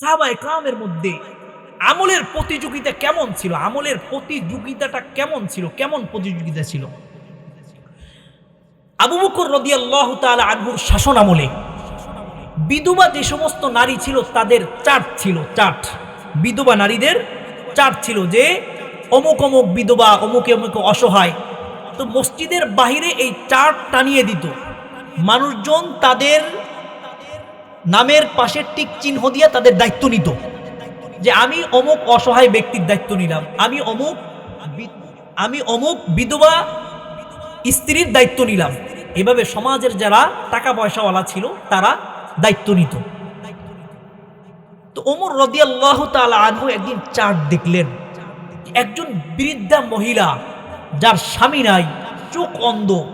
সাহাবা একরামের মধ্যে আমলের প্রতিযোগিতা কেমন ছিল? আমলের প্রতিযোগিতাটা কেমন ছিল? কেমন প্রতিযোগিতা ছিল? আবু বকর রদিয়াল্লাহ তাআলা আনহুর শাসন আমলে বিধবা যে সমস্ত নারী ছিল, তাদের চার্ট ছিল চার্ট বিধবা নারীদের চার্ট ছিল যে অমুক অমুক বিধবা, অমুকে অমুক অসহায়। তো মসজিদের বাহিরে এই চার্ট টানিয়ে দিত। মানুষজন তাদের নামের পাশে টিক চিহ্ন দিয়ে তাদের দায়িত্ব নিত। যে আমি অমুক অসহায় ব্যক্তির দায়িত্ব নিলাম, আমি অমুক আমি অমুক বিধবা স্ত্রীর দায়িত্ব নিলাম। এভাবে সমাজের যারা টাকা পয়সাওয়ালা ছিল, তারা দায়িত্ব নিত। তো ওমর রদিয়াল্লাহ তাআলা আনহু একদিন চার্ট দেখলেন। একজন বৃদ্ধা মহিলা, যার স্বামী নাই, চোখ অন্ধ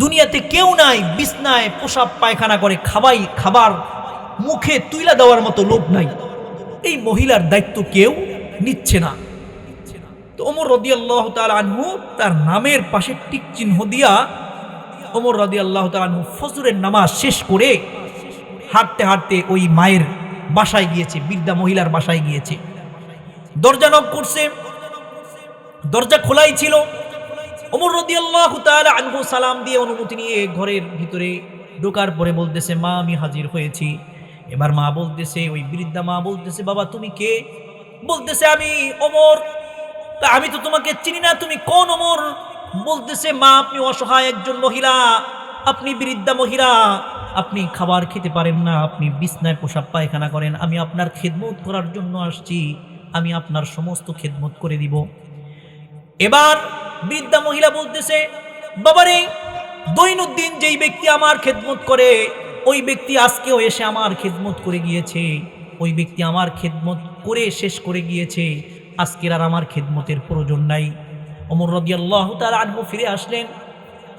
দুনিয়াতে কেউ নাই, বিছনায় পোশাক, পায়খানা করে খাবাই, খাবার মুখে তুইলা দেওয়ার মতো লোক নাই। এই মহিলার দায়িত্ব কেউ নিচ্ছে না। তো ওমর রদি আল্লাহ আনহু তার নামের পাশে টিক চিহ্ন দিয়া ওমর রদি আল্লাহ আনহু ফজরের নামাজ শেষ করে হাঁটতে হাঁটতে ওই মায়ের বাসায় গিয়েছে, বৃদ্ধা মহিলার বাসায় গিয়েছে। দরজা নক করছে। দরজা খোলাই ছিল। ওমর রদি আল্লাহ আনহু সালাম দিয়ে অনুমতি নিয়ে ঘরের ভিতরে ঢোকার পরে বলতেছে, মা, আমি হাজির হয়েছি। এবার মা বলতেছে, ওই বৃদ্ধা মা বলতেছে, বাবা, তুমি কে? বলতেছে, আমি ওমর। তা আমি তো তোমাকে চিনি না, তুমি কোন ওমর? বলতেছে, মা, আপনি অসহায় একজন মহিলা, আপনি বৃদ্ধা মহিলা, আপনি খাবার খেতে পারেন না, আপনি বিছনায় পোশাক পায়খানা করেন, আমি আপনার খেদমত করার জন্য আসছি, আমি আপনার সমস্ত খেদমত করে দিব। এবার বৃদ্ধা মহিলা বলতেছে, বাবারে, দৈনন্দিন যেই ব্যক্তি আমার খেদমত করে, ওই ব্যক্তি আজকেও এসে আমার খেদমত করে গিয়েছে। ওই ব্যক্তি আমার খেদমত করে শেষ করে গিয়েছে। আজকের আর আমার খেদমতের প্রয়োজন নাই। অমর রদিয়াল্লাহ তার আনহু ফিরে আসলেন।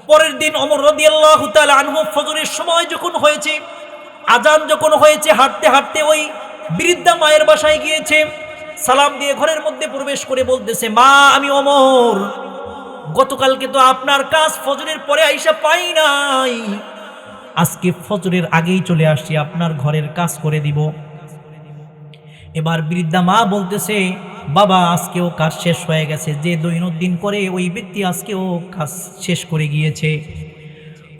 পরের দিন অমর রদিয়াল্লাহ তাল আনহু ফজরের সময় যখন হয়েছে, আজান যখন হয়েছে, হাঁটতে হাঁটতে ওই বৃদ্ধা মায়ের বাসায় গিয়েছে। সালাম দিয়ে ঘরের মধ্যে প্রবেশ করে বলতেছে, মা, আমি অমর গতকালকে তো আপনার কাজ ফজরের পরে আইসা পাই নাই। আজকে ফজরের আগেই চলে আসছি, আপনার ঘরের কাজ করে দিব। এবার বৃদ্ধা মা বলতেছে, বাবা, আজকেও কাজ শেষ হয়ে গেছে। যে দৈনন্দিন করে ওই ব্যক্তি আজকেও কাজ শেষ করে গিয়েছে।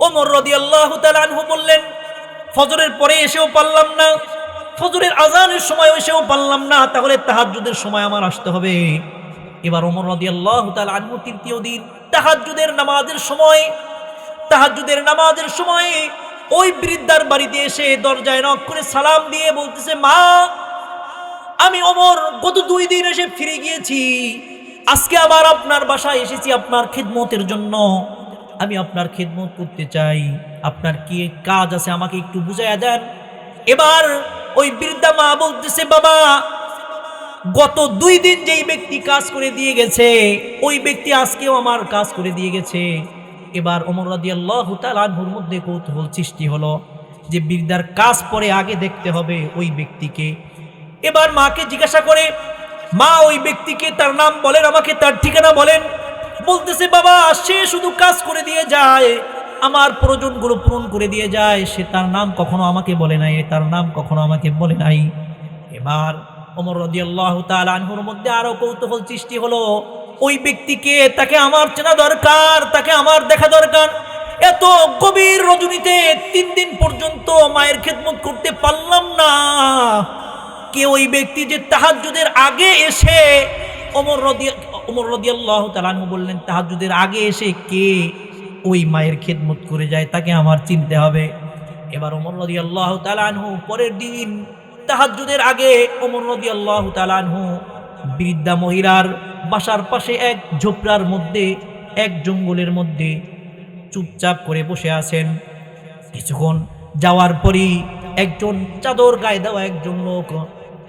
ওমর রদি আল্লাহ আনহু বললেন, ফজরের পরে এসেও পারলাম না। ফজরের আজানের সময় এসেও পারলাম না। তাহলে তাহাজ্জুদের সময় আমার আসতে হবে। এবার ওমর রদি আল্লাহ আনহু তৃতীয় দিন তাহাজ্জুদের নামাজের সময়, তাহাজ্জুদের নামাজের সময় ওই বৃদ্ধার বাড়িতে এসে দরজায় নক করে সালাম দিয়ে বলতেছে, মা, আমি অমর গত দুই দিন এসে ফিরে গিয়েছি। আজকে আবার আপনার বাসায় এসেছি আপনার খেদমতের জন্য। আমি আপনার খেদমত করতে চাই। আপনার কি কাজ আছে আমাকে একটু বুঝাইয়া দেন? এবার ওই বৃদ্ধা মা বলতেছে, বাবা গত দুই দিন যেই ব্যক্তি কাজ করে দিয়ে গেছে, ওই ব্যক্তি আজকেও আমার কাজ করে দিয়ে গেছে। এবার অমর রাদিয়াল্লাহু তাআলা আনহুর মধ্যে কৌতূহল সৃষ্টি হলো যে বৃদ্ধার কাজ পরে আগে দেখতে হবে ওই ব্যক্তিকে। এবার মাকে জিজ্ঞাসা করে, মা, ওই ব্যক্তিকে তার নাম বলেন, আমাকে তার ঠিকানা বলেন। বলতেছে, বাবা, সে শুধু কাজ করে দিয়ে যায়, আমার প্রয়োজনগুলো পূরণ করে দিয়ে যায়, সে তার নাম কখনো আমাকে বলে নাই, তার নাম কখনো আমাকে বলে নাই। এবার ওমর রাদিয়াল্লাহু তাআলা আনহুর মধ্যে আরও কৌতূহল সৃষ্টি হলো, ওই ব্যক্তিকে তাকে আমার চেনা দরকার, তাকে আমার দেখা দরকার। এত গভীর রজনীতে তিন দিন পর্যন্ত মায়ের খেদমত করতে পারলাম না। কে ওই ব্যক্তি যে তাহাজ্জুদের আগে এসে অমর রদিয়া অমর রদিয়াল্লাহু তাআলা আনহু বললেন, তাহাজ্জুদের আগে এসে কে ওই মায়ের খেদমত করে যায়, তাকে আমার চিনতে হবে। এবার অমর রদিয়াল্লাহ তাআলা আনহু পরের দিন তাহাজ্জুদের আগে ওমর রদিয়াল্লাহু তাআলা আনহু বৃদ্ধা মহিলার বাসার পাশে এক ঝোপড়ার মধ্যে, এক জঙ্গলের মধ্যে চুপচাপ করে বসে আছেন। কিছুক্ষণ যাওয়ার পরই একজন চাদর গায়ে দেওয়া একজন লোক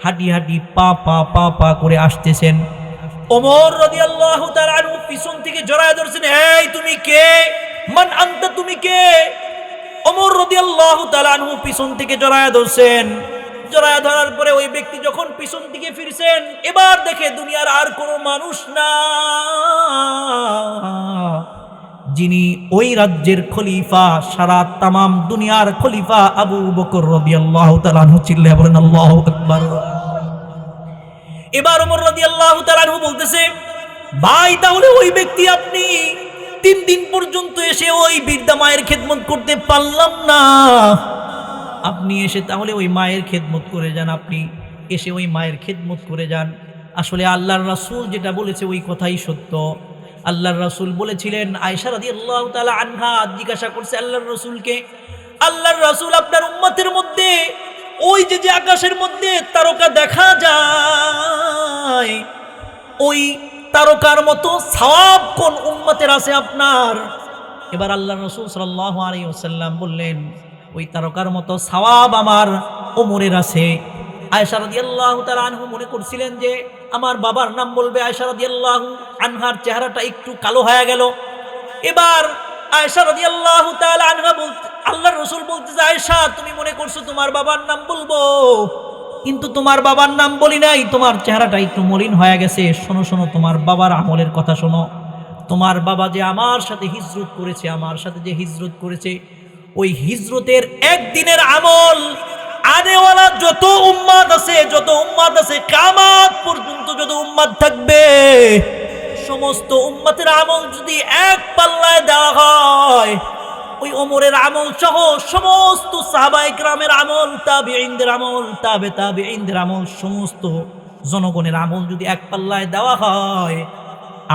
হাঁটি হাঁটি পা পা পা পা করে আসতেছেন। ওমর রাদিয়াল্লাহু তাআলা আনহু পিছন থেকে জড়ায় ধরছেন, এই তুমি কে? মান আনতা, তুমি কে? ওমর রাদিয়াল্লাহু তাআলা আনহু পিছন থেকে জড়ায় ধরছেন। জড়ায় ধরার পরে ওই ব্যক্তি যখন পিছন দিকে ফিরছেন, এবার দেখে দুনিয়ার আর কোনো মানুষ না। যিনি ওই রাজ্যের খলিফা, সারা তামাম দুনিয়ার খলিফা আবু বকর রাদিয়াল্লাহু তাআলা আনহু চিল্লায় বলেন, আল্লাহু আকবার। এবার ওমর রাদিয়াল্লাহু তাআলা আনহু বলতেছে, ভাই, তাহলে ওই ব্যক্তি আপনি তিন দিন পর্যন্ত এসে ওই বৃদ্ধা মায়ের খেদমত করতে পারলাম না। আপনি এসে তাহলে ওই মায়ের খেদমত করে যান, আপনি এসে ওই মায়ের খেদমত করে যান। আসলে আল্লাহর রাসূল যেটা বলেছে ওই কথাই সত্য। আল্লাহর রাসূল বলেছিলেন, আয়েশা আল্লাহ তাআলা আনহা জিজ্ঞাসা করছে আল্লাহর রসুলকে, আল্লাহর রাসূল আপনার উম্মতের মধ্যে, ওই যে যে আকাশের মধ্যে তারকা দেখা যায়, ওই তারকার মতো সওয়াব কোন উম্মতের আছে আপনার? এবার আল্লাহ রসুল সাল্লাহ আলী ওসাল্লাম বললেন ওই তারকার মতো সওয়াব আমার ওমরের আছে। আয়সা রাদিয়াল্লাহু তাআলা আনহু মনে করছিলেন যে, আমার বাবার নাম বলবে আয়সা রাদিয়াল্লাহু আনহার চেহারাটা একটু কালো হয়ে গেল। এবার আয়সা রাদিয়াল্লাহু তাআলা আনহা বলতে, আল্লাহর রাসূল বলতেছে আয়সা তুমি মনে করছ তোমার বাবার নাম বলব? কিন্তু তোমার বাবার নাম বলি নাই, তোমার চেহারাটা একটু মলিন হয়ে গেছে। শোনো শোনো, তোমার বাবার আমলের কথা শোনো। তোমার বাবা যে আমার সাথে হিজরত করেছে, আমার সাথে যে হিজরত করেছে ওই হিজরতের একদিনের আমল। আনেওয়ালা যত উম্মাদ আছে, যত উম্মাদ আছে, কামাত পর্যন্ত যত উম্মাদ থাকবে, সমস্ত উম্মাতের আমল যদি এক পাল্লায় দেওয়া হয়, ওই ওমরের আমল সহ সমস্ত সাহাবাই গ্রামের আমল তাবে ইন্দের আমল, তাবে তাবে ইন্দের আমল, সমস্ত জনগণের আমল যদি এক পাল্লায় দেওয়া হয়,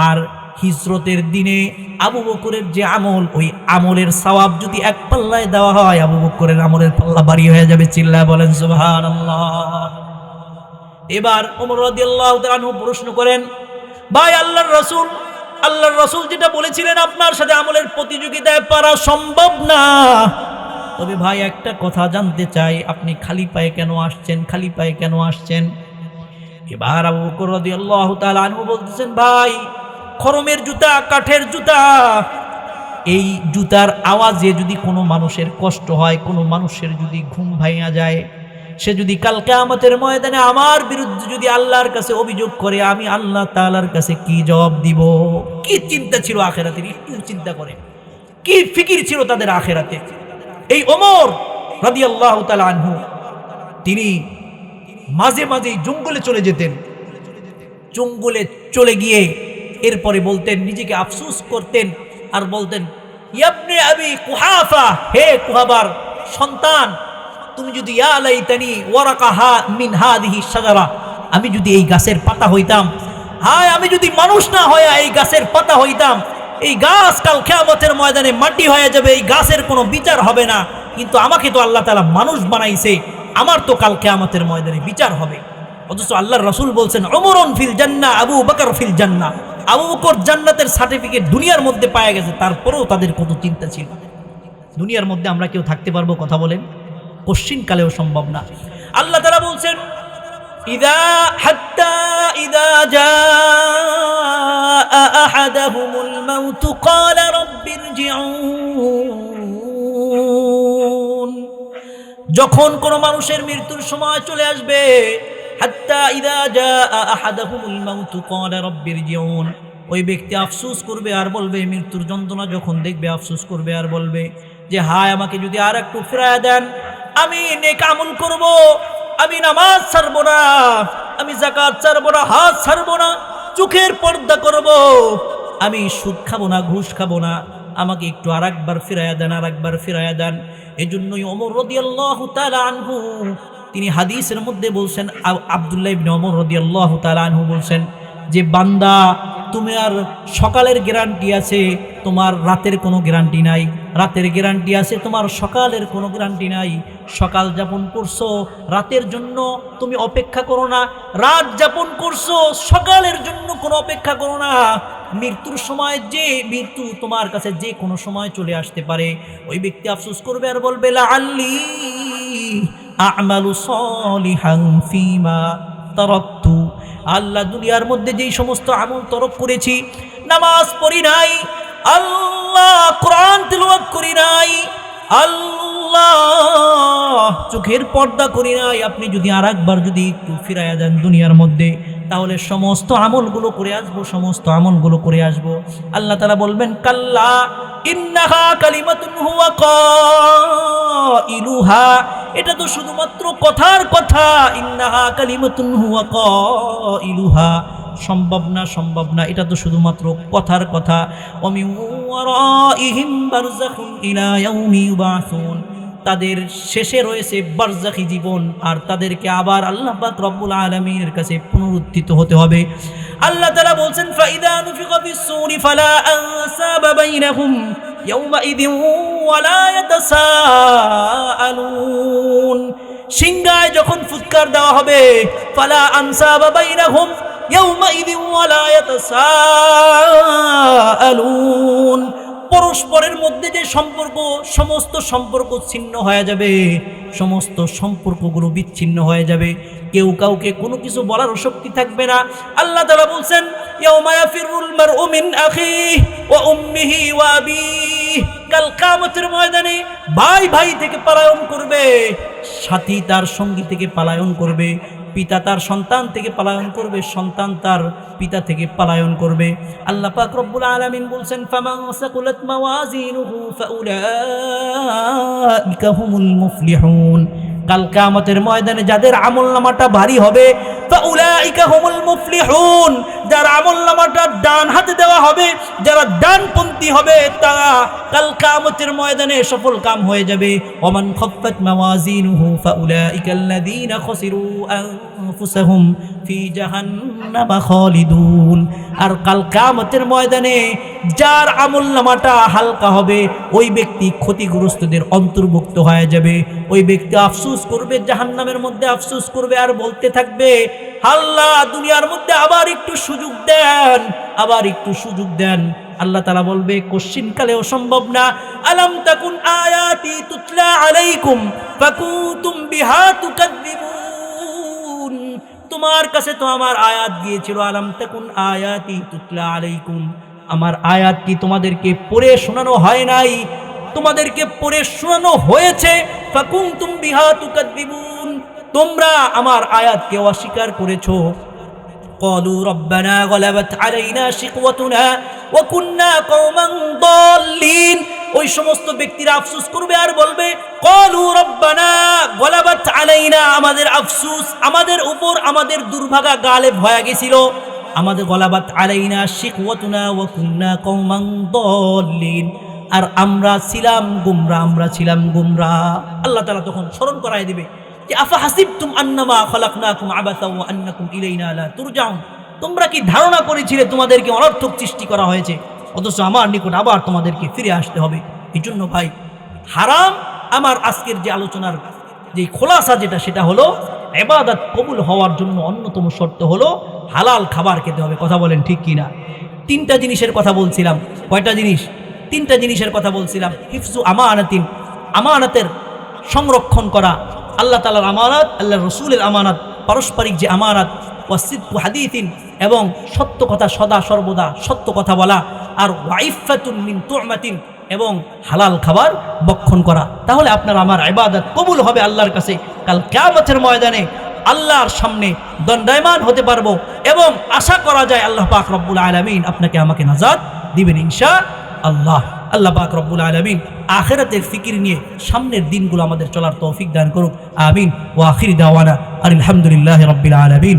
আর হিজরতের দিনে আবু বকরের যে আমল, ওই আমলের সওয়াব যদি এক পাল্লায় দেওয়া হয়, আবু বকরের আমলের পাল্লা বাড়ি হয়ে যাবে চিল্লা বলেন, সুবহানাল্লাহ। এবার ওমর রাদিয়াল্লাহু প্রশ্ন করেন, ভাই, আল্লাহর রাসূল আল্লাহর রাসূল যেটা বলেছিলেন আপনার সাথে আমলের প্রতিযোগিতায় পারা সম্ভব না? তবে ভাই, একটা কথা জানতে চাই, আপনি খালি পায়ে কেন আসছেন, খালি পায়ে কেন আসছেন? এবার আবু বকর রাদিয়াল্লাহু তাআলা আনহু বলতেছেন, ভাই খরমের জুতা, কাঠের জুতা। এই জুতার আওয়াজে যদি কোনো মানুষের কষ্ট হয়, কোনো মানুষের যদি ঘুম ভাইয়া যায়, সে যদি কালকে আমাদের ময়দানে আমার বিরুদ্ধে যদি আল্লাহর কাছে অভিযোগ করে, আমি আল্লাহ তালার কাছে কি জবাব দিব? কি চিন্তা ছিল আখেরাতের? একটু চিন্তা করে কি ফিকির ছিল তাদের আখেরাতে? এই ওমর রাদিয়াল্লাহু তাআলা আনহু, তিনি মাঝে মাঝে জঙ্গলে চলে যেতেন। জঙ্গলে চলে গিয়ে এরপরে বলতেন, নিজেকে আফসুস করতেন আর বলতেন, ইয়াবনে আবি কুহাফা, হে কুহাবার সন্তান, তুমি যদি ইয়া লাইতানি ওয়ারাকাহা মিন হাদিহি শাজারা, আমি যদি এই গাছের পাতা হইতাম, হায়, আমি যদি মানুষ না হয়ে এই গাছের পাতা হইতাম, এই গাছ কাল খেয়ামতের ময়দানে মাটি হয়ে যাবে, এই গাছের কোনো বিচার হবে না, কিন্তু আমাকে তো আল্লাহ তাআলা মানুষ বানাইছে, আমার তো কাল খেয়ামতের ময়দানে বিচার হবে। অথচ আল্লাহর রসুল বলছেন অমরন ফিল জান্না আবু বকর ফিল জান্না আবু বকর জান্নাতের সার্টিফিকেট দুনিয়ার মধ্যে পাওয়া গেছে, তারপরেও তাদের কত চিন্তা ছিল। দুনিয়ার মধ্যে আমরা কেউ থাকতে পারব, কথা বলেন? কালেও সম্ভব না। আল্লাহ তারা বলছেন, ইদা হাত্তা ইদা জা আহাদাহুমুল মাউত, ক্বালা যখন কোনো মানুষের মৃত্যুর সময় চলে আসবে হাত্তা ইদা জা আহাদাহুমুল মাউত, ক্বালা রাব্বিরজিউন ওই ব্যক্তি আফসোস করবে আর বলবে, মৃত্যুর যন্ত্রণা যখন দেখবে, আফসোস করবে আর বলবে যে, হায়, আমাকে যদি আর একটু ফেরায় দেন, আমি নেক আমল করব, আমি নামাজ ছাড়বো না, আমি জাকাত ছাড়বো না হাত ছাড়বো না, চোখের পর্দা করব, আমি সুদ খাব না, ঘুষ খাব না, আমাকে একটু আর একবার ফিরাইয়া দেন আর একবার ফিরাইয়া দেন। এই জন্যই অমর রদিয়াল্লাহ তালা আনহু তিনি হাদিসের মধ্যে বলছেন, আব- আব্দুল্লাহ ইবনে ওমর রাদিয়াল্লাহু তাআলা বলছেন যে, বান্দা, তুমি আর সকালের গ্যারান্টি আছে, তোমার রাতের কোনো গ্যারান্টি নাই। রাতের গ্যারান্টি আছে, তোমার সকালের কোনো গ্যারান্টি নাই। সকাল যাপন করছ, রাতের জন্য তুমি অপেক্ষা করো না। রাত যাপন করছ, সকালের জন্য কোনো অপেক্ষা করো না। মৃত্যুর সময় যে মৃত্যু তোমার কাছে যে কোনো সময় চলে আসতে পারে। ওই ব্যক্তি আফসোস করবে আর বলবে লা আল্লি আমালু সলিহান ফিমা তারাক্তু। আল্লাহ দুনিয়ার মধ্যে যেই সমস্ত আমল তরক করেছি, নামাজ পড়ি নাই, আল্লাহ কোরআন তেলাওয়াত করি নাই, আল্লাহ চোখের পর্দা করি নাই। আপনি যদি আর একবার যদি একটু ফিরাইয়া দেন দুনিয়ার মধ্যে, তাহলে সমস্ত আমলগুলো করে আসব, সমস্ত আমলগুলো করে আসব। আল্লাহ তালা বলবেন, কাল্লা ইন্নাহা কালিমাতুন হুয়া কাইলুহা এটা তো শুধুমাত্র কথার কথা। ইন্নাহা কালিমাতুন হুয়া কাইলুহা। সম্ভব না সম্ভব না, এটা তো শুধুমাত্র কথার কথা। ওমিন ওয়ারাইহিম বারযাখুন ইলা ইয়াউমি ইউবাসুন। তাদের শেষে রয়েছে বারজাখি জীবন, আর তাদেরকে আবার আল্লাহ পাক রব্বুল আলামিনের কাছে পুনরুত্থিত হতে হবে। আল্লাহ তাআলা বলছেন, ফাইদা নুফিকা ফালা আনসাবা বাইনাহুম। ইয়াউমাইদিন ওয়ালা ইয়াতাসাআলুন সিংহায় যখন ফুৎকার দেওয়া হবে ফালা আনসাবা বাইনাহুম ইয়াউমাইদিন ওয়ালা ইয়াতাসাআলুন পরস্পরের মধ্যে যে সম্পর্ক, সমস্ত সম্পর্ক ছিন্ন হয়ে যাবে। সমস্ত সম্পর্কগুলো বিচ্ছিন্ন হয়ে যাবে। কেউ কাউকে কোনো কিছু বলার শক্তি থাকবে না। আল্লাহ তালা বলছেন কাল ময়দানে ভাই ভাই থেকে পলায়ন করবে, সাথী তার সঙ্গী থেকে পলায়ন করবে। পিতা তার সন্তান থেকে পালায়ন করবে, সন্তান তার পিতা থেকে পালায়ন করবে। আল্লাহ পাক রব্বুল আলামিন বলছেন, ফামান সাকুলাত মাওয়াজিনুহু ফাউলাইকা হুমুল মুফলিহুন। কাল কিয়ামতের ময়দানে যাদের আমল নামাটা ভারী হবে যারা আমল নামাটা ডান হাতে দেওয়া হবে, যারা ডানপন্থী হবে, তারা কাল কিয়ামতের ময়দানে সফল কাম হয়ে যাবে। ওমান খাফফাত মাওয়াজিনুহু ফাউলাইকা আল্লাযীনা খাসিরু আনফুসাহুম ফি জাহান্নামা খালিদুন। আর কাল কিয়ামতের ময়দানে যার আমলনামাটা হালকা হবে, ওই ব্যক্তি ক্ষতিগ্রস্তদের অন্তর্ভুক্ত হয়ে যাবে। ওই ব্যক্তি আফসোস করবে, জাহান্নামের মধ্যে আফসোস করবে আর বলতে থাকবে, আল্লাহ, দুনিয়ার মধ্যে আবার একটু সুযোগ দেন, আবার একটু সুযোগ দেন। আল্লাহ তালা বলবে, কোশ্চিন কালেও সম্ভব না। আলাম তাকুন আয়াতি তুতলা আলাইকুম, ফাকুতুম বিহা তুকাদ্দিবুন তোমার কাছে তো আমার আয়াত দিয়েছিল আলাম তাকুন আয়াতি তুতলা আলাইকুম আমার আয়াত কি তোমাদেরকে পড়ে শোনানো হয় নাই তোমাদেরকে পড়ে শোনানো হয়েছে ফাকুতুম বিহা তুকাদ্দিবুন তোমরা আমার আয়াতকে অস্বীকার করেছো قالوا ربنا غلبت علينا شقوتنا وكنا قوما ضالين ওই সমস্ত ব্যক্তিরা আফসুস করবে আর বলবে আমাদের আফসুস, আমাদের উপর আমাদের দুর্ভাগা গালে ভয়া গেছিল। আমাদের গলাবাত আলাইনা, শিকওয়াতুনা ওয়া কুন্না কওমান দাল্লিন। আর আমরা ছিলাম গুমরা, আমরা ছিলাম গুমরা। আল্লাহ তালা তখন স্মরণ করায় দিবে যে হাসিবতুম আন্নামা তোমরা কি ধারণা করেছিলে তোমাদেরকে অনর্থক সৃষ্টি করা হয়েছে? অথচ আমার নিকট আবার তোমাদেরকে ফিরে আসতে হবে। এই জন্য ভাই, হারাম আমার আজকের যে আলোচনার যে খোলাসা যেটা, সেটা হলো এবাদত কবুল হওয়ার জন্য অন্যতম শর্ত হলো, হালাল খাবার খেতে হবে। কথা বলেন ঠিক কি না তিনটা জিনিসের কথা বলছিলাম। কয়টা জিনিস? তিনটা জিনিসের কথা বলছিলাম। হিফজু আমানাতিন, আমানাতের সংরক্ষণ করা। আল্লাহ তালার আমানত, আল্লাহ রসুলের আমানত, পারস্পরিক যে আমানত এবং সত্য কথা সদা সর্বদা সত্য কথা বলা আর ওয়াইফাতুন মিন এবং হালাল খাবার বক্ষণ করা। তাহলে আপনার আমার ইবাদত কবুল হবে আল্লাহর কাছে। কাল কিয়ামতের ময়দানে আল্লাহর সামনে দণ্ডায়মান হতে পারব এবং আশা করা যায় আল্লাহ পাক রব্বুল আলমিন আপনাকে আমাকে নাজাদ দিবেন ইনশা আল্লাহ আল্লাহ পাক রব্বুল আলমিন আখেরাতের ফিকির নিয়ে সামনের দিনগুলো আমাদের চলার তৌফিক দান করুক। আমিন। ও আখির দাওয়ানা আর আলহামদুলিল্লাহ রব্বিল আলমিন।